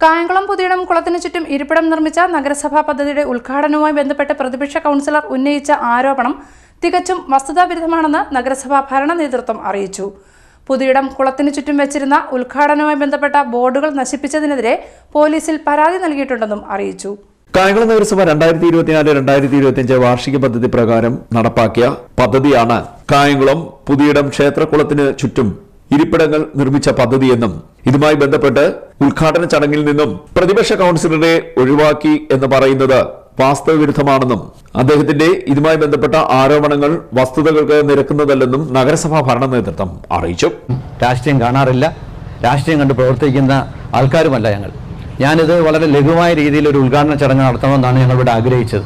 കായംകുളം പുതിയിടം കുളത്തിനു ചുറ്റും ഇരിപ്പിടം നിർമ്മിച്ച നഗരസഭാ പദ്ധതിയുടെ ഉദ്ഘാടനവുമായി ബന്ധപ്പെട്ട് പ്രതിപക്ഷ കൗൺസിലർ ഉന്നയിച്ച ആരോപണം തികച്ചും വസ്തുതാവിരുദ്ധമാണെന്ന് നഗരസഭാ ഭരണ നേതൃത്വം അറിയിച്ചു. പുതിയിടം കുളത്തിനു ചുറ്റും വെച്ചിരുന്ന ഉദ്ഘാടനവുമായി ബന്ധപ്പെട്ട ബോർഡുകൾ നശിപ്പിച്ചതിനെതിരെ പോലീസിൽ പരാതി നൽകിയിട്ടുണ്ടെന്നും അറിയിച്ചു. കായംകുളം നഗരസഭ രണ്ടായിരത്തി ഇരുപത്തിനാല് രണ്ടായിരത്തി ഇരുപത്തിയഞ്ച് വാർഷിക പദ്ധതി പ്രകാരം നടപ്പാക്കിയ പദ്ധതിയാണ് കായംകുളം പുതിയിടം ക്ഷേത്രക്കുളത്തിന് ചുറ്റും ഇരിപ്പിടങ്ങൾ നിർമ്മിച്ച പദ്ധതിയെന്നും ഇതുമായി ബന്ധപ്പെട്ട് ഉദ്ഘാടന ചടങ്ങിൽ നിന്നും പ്രതിപക്ഷ കൌൺസിലറെ ഒഴിവാക്കി എന്ന് പറയുന്നത് വാസ്തവവിരുദ്ധമാണെന്നും അദ്ദേഹത്തിന്റെ ഇതുമായി ബന്ധപ്പെട്ട ആരോപണങ്ങൾ വസ്തുതകൾക്ക് നിരക്കുന്നതല്ലെന്നും നഗരസഭാ ഭരണ നേതൃത്വം അറിയിച്ചു. രാഷ്ട്രീയം കാണാറില്ല. രാഷ്ട്രീയം കണ്ട് പ്രവർത്തിക്കുന്ന ആൾക്കാരുമല്ല ഞങ്ങൾ. ഞാനിത് വളരെ ലഘുവായ രീതിയിൽ ഒരു ഉദ്ഘാടന ചടങ്ങ് നടത്തണമെന്നാണ് ഞങ്ങൾ ഇവിടെ ആഗ്രഹിച്ചത്.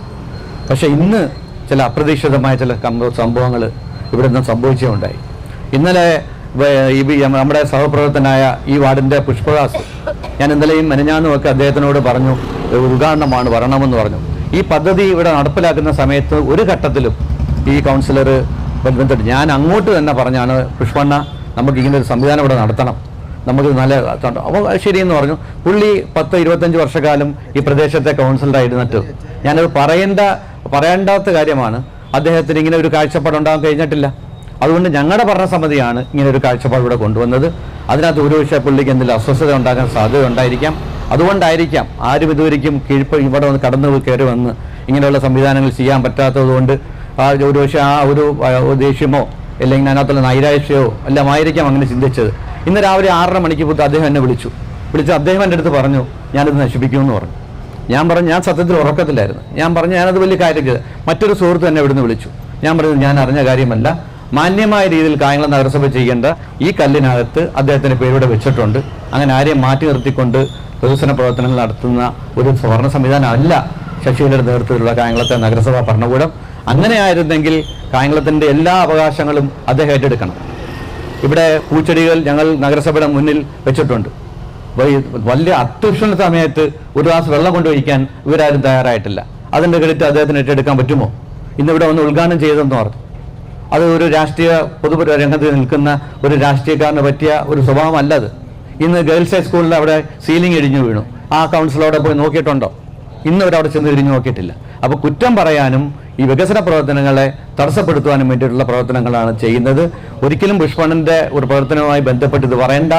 പക്ഷേ ഇന്ന് ചില അപ്രതീക്ഷിതമായ ചില സംഭവങ്ങൾ ഇവിടെ നിന്ന് സംഭവിച്ചുകൊണ്ടായി. ഇന്നലെ നമ്മുടെ സഹപ്രവർത്തനായ ഈ വാർഡിന്റെ പുഷ്പദാസ്. ഞാൻ ഇന്നലെയും മെനഞ്ഞാന്നുമൊക്കെ അദ്ദേഹത്തിനോട് പറഞ്ഞു "ഒരു ഉദ്ഘാടനമാണ് വരണമെന്ന് പറഞ്ഞു. ഈ പദ്ധതി ഇവിടെ നടപ്പിലാക്കുന്ന സമയത്ത് ഒരു ഘട്ടത്തിലും ഈ കൗൺസിലർ ബന്ധപ്പെട്ട് ഞാൻ അങ്ങോട്ട് തന്നെ പറഞ്ഞാണ് പുഷ്പണ്ണ നമുക്ക് ഇങ്ങനെ ഒരു സംവിധാനം ഇവിടെ നടത്തണം. നമുക്ക് നല്ല അപ്പോൾ ശരിയെന്ന് പറഞ്ഞു. പുള്ളി പത്ത് ഇരുപത്തഞ്ച് വർഷക്കാലം ഈ പ്രദേശത്തെ കൗൺസിലറായിരുന്നിട്ട് ഞാനത് പറയേണ്ട പറയേണ്ടാത്ത കാര്യമാണ്. അദ്ദേഹത്തിന് ഇങ്ങനെ ഒരു കാഴ്ചപ്പാടുണ്ടാകാൻ കഴിഞ്ഞിട്ടില്ല. അതുകൊണ്ട് ഞങ്ങളുടെ ഭരണസമിതിയാണ് ഇങ്ങനെ ഒരു കാഴ്ചപ്പാട് ഇവിടെ കൊണ്ടുവന്നത്. അതിനകത്ത് ഒരു പക്ഷേ പുള്ളിക്ക് എന്തെങ്കിലും അസ്വസ്ഥത ഉണ്ടാകാൻ സാധ്യത ഉണ്ടായിരിക്കാം. അതുകൊണ്ടായിരിക്കാം ആരും ഇതുവരെയും കീഴ്പ്പ് ഇവിടെ വന്ന് കടന്നു കയറി വന്ന് ഇങ്ങനെയുള്ള സംവിധാനങ്ങൾ ചെയ്യാൻ പറ്റാത്തതുകൊണ്ട് ആ ഒരു പക്ഷേ ആ ഒരു ദേഷ്യമോ അല്ലെങ്കിൽ അതിനകത്തുള്ള നൈരാശ്യമോ എല്ലാം ആയിരിക്കാം അങ്ങനെ ചിന്തിച്ചത്. ഇന്ന് രാവിലെ ആറര മണിക്ക് പുത്ത് അദ്ദേഹം എന്നെ വിളിച്ചു. വിളിച്ച് അദ്ദേഹം എന്റെ അടുത്ത് പറഞ്ഞു ഞാനിത് നശിപ്പിക്കുമെന്ന് പറഞ്ഞു. ഞാൻ പറഞ്ഞു ഞാൻ സത്യത്തിൽ ഉറക്കത്തിലായിരുന്നു. ഞാൻ പറഞ്ഞു ഞാനത് വലിയ കാര്യം മറ്റൊരു സുഹൃത്ത് എന്നെ ഇവിടുന്ന് വിളിച്ചു. ഞാൻ പറഞ്ഞു ഞാൻ അറിഞ്ഞ കാര്യമല്ല. മാന്യമായ രീതിയിൽ കായംകുളം നഗരസഭ ചെയ്യേണ്ട ഈ കല്ലിനകത്ത് അദ്ദേഹത്തിന്റെ പേരിവിടെ വെച്ചിട്ടുണ്ട്. അങ്ങനെ ആരെയും മാറ്റി നിർത്തിക്കൊണ്ട് വികസന പ്രവർത്തനങ്ങൾ നടത്തുന്ന ഒരു ഭരണ സംവിധാനം അല്ല ശശിയുടെ നേതൃത്വത്തിലുള്ള കായംകുളത്തെ നഗരസഭാ ഭരണകൂടം. അങ്ങനെയായിരുന്നെങ്കിൽ കായംകുളത്തിന്റെ എല്ലാ അവകാശങ്ങളും അദ്ദേഹം ഏറ്റെടുക്കണം. ഇവിടെ പൂച്ചെടികൾ ഞങ്ങൾ നഗരസഭയുടെ മുന്നിൽ വെച്ചിട്ടുണ്ട്. വലിയ അത്യുഷ്ണ സമയത്ത് ഒരു ഗ്ലാസ് വെള്ളം കൊണ്ടുപോയിക്കാൻ ഇവരാരും തയ്യാറായിട്ടില്ല. അതിന്റെ ക്രെഡിറ്റ് അദ്ദേഹത്തിന് ഏറ്റെടുക്കാൻ പറ്റുമോ? ഇന്നിവിടെ ഒന്ന് ഉദ്ഘാടനം ചെയ്തെന്ന് പറഞ്ഞു അത് ഒരു രാഷ്ട്രീയ പൊതു രംഗത്ത് നിൽക്കുന്ന ഒരു രാഷ്ട്രീയക്കാരന് പറ്റിയ ഒരു സ്വഭാവമല്ല അത് ഇന്ന് ഗേൾസ് ഹൈസ്കൂളിൽ അവിടെ സീലിംഗ് ഇടിഞ്ഞു വീണു. ആ കൗൺസിൽ അവിടെ പോയി നോക്കിയിട്ടുണ്ടോ? ഇന്ന് അവരവിടെ ചെന്ന് തിരിഞ്ഞു നോക്കിയിട്ടില്ല. അപ്പോൾ കുറ്റം പറയാനും ഈ വികസന പ്രവർത്തനങ്ങളെ തടസ്സപ്പെടുത്തുവാനും വേണ്ടിയിട്ടുള്ള പ്രവർത്തനങ്ങളാണ് ചെയ്യുന്നത്. ഒരിക്കലും പുഷ്പണന്റെ ഒരു പ്രവർത്തനവുമായി ബന്ധപ്പെട്ട് ഇത് പറയേണ്ട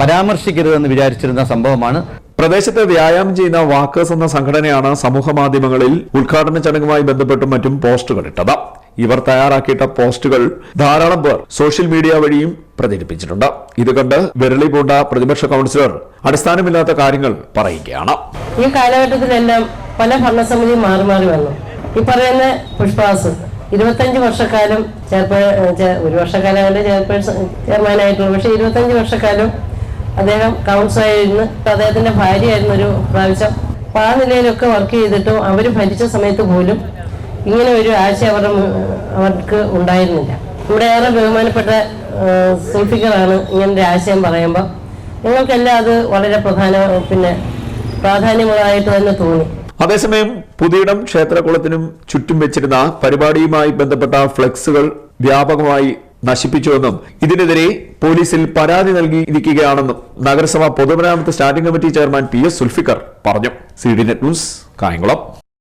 പരാമർശിക്കരുതെന്ന് വിചാരിച്ചിരുന്ന സംഭവമാണ്. പ്രദേശത്തെ വ്യായാമം ചെയ്യുന്ന വാക്കേഴ്സ് എന്ന സംഘടനയാണ് സമൂഹ മാധ്യമങ്ങളിൽ ഉദ്ഘാടന ചടങ്ങുമായി ബന്ധപ്പെട്ടും മറ്റും പോസ്റ്റുകൾ ഇട്ടത്. ഇവർ തയ്യാറാക്കിയിട്ട പോസ്റ്റുകൾ ധാരാളം പേർ സോഷ്യൽ മീഡിയ വഴിയും പ്രചരിപ്പിച്ചിട്ടുണ്ട്. ഇത് കണ്ട് വിരളി പൂണ്ട പ്രതിപക്ഷ കൗൺസിലർ അടിസ്ഥാനമില്ലാത്ത കാര്യങ്ങൾ പറയുകയാണ്. ഈ കാലഘട്ടത്തിലെല്ലാം പല ഭരണസമിതി മാറി മാറി വന്നു. ഈ പറയുന്ന പുഷ്പാസ് ഇരുപത്തഞ്ച് വർഷക്കാലം ചെയർപേ ഒരു വർഷക്കാലം അതിന്റെ ചെയർപേഴ്സൺ ചെയർമാനായിട്ടുള്ളൂ. പക്ഷെ ഇരുപത്തഞ്ച് വർഷക്കാലം അദ്ദേഹം കൗൺസിലായിരുന്നു. അദ്ദേഹത്തിന്റെ ഭാര്യയായിരുന്നു ഒരു പ്രാവശ്യം. ആ നിലയിലൊക്കെ വർക്ക് ചെയ്തിട്ടും അവർ ഭരിച്ച സമയത്ത് പോലും ഇങ്ങനെ ഒരു ആശയം അവരുടെ അവർക്ക് ഉണ്ടായിരുന്നില്ല. ഇവിടെ ഏറെ ബഹുമാനപ്പെട്ട സൂഫികളാണ് ഇങ്ങനെ ആശയം പറയുമ്പോൾ ഞങ്ങൾക്കെല്ലാം അത് വളരെ പ്രധാന പിന്നെ പ്രാധാന്യമുള്ളതായിട്ട് തന്നെ തോന്നി. അതേസമയം പുതിയിടം ക്ഷേത്രകുളത്തിനും ചുറ്റും വെച്ചിരുന്ന പരിപാടിയുമായി ബന്ധപ്പെട്ട ഫ്ലെക്സുകൾ വ്യാപകമായി നശിപ്പിച്ചുവെന്നും ഇതിനെതിരെ പോലീസിൽ പരാതി നൽകിയിരിക്കുകയാണെന്നും നഗരസഭ പൊതുമരാമത്ത് standing committee chairman P S Sulfikar പറഞ്ഞു. C D net news Kayamkulam.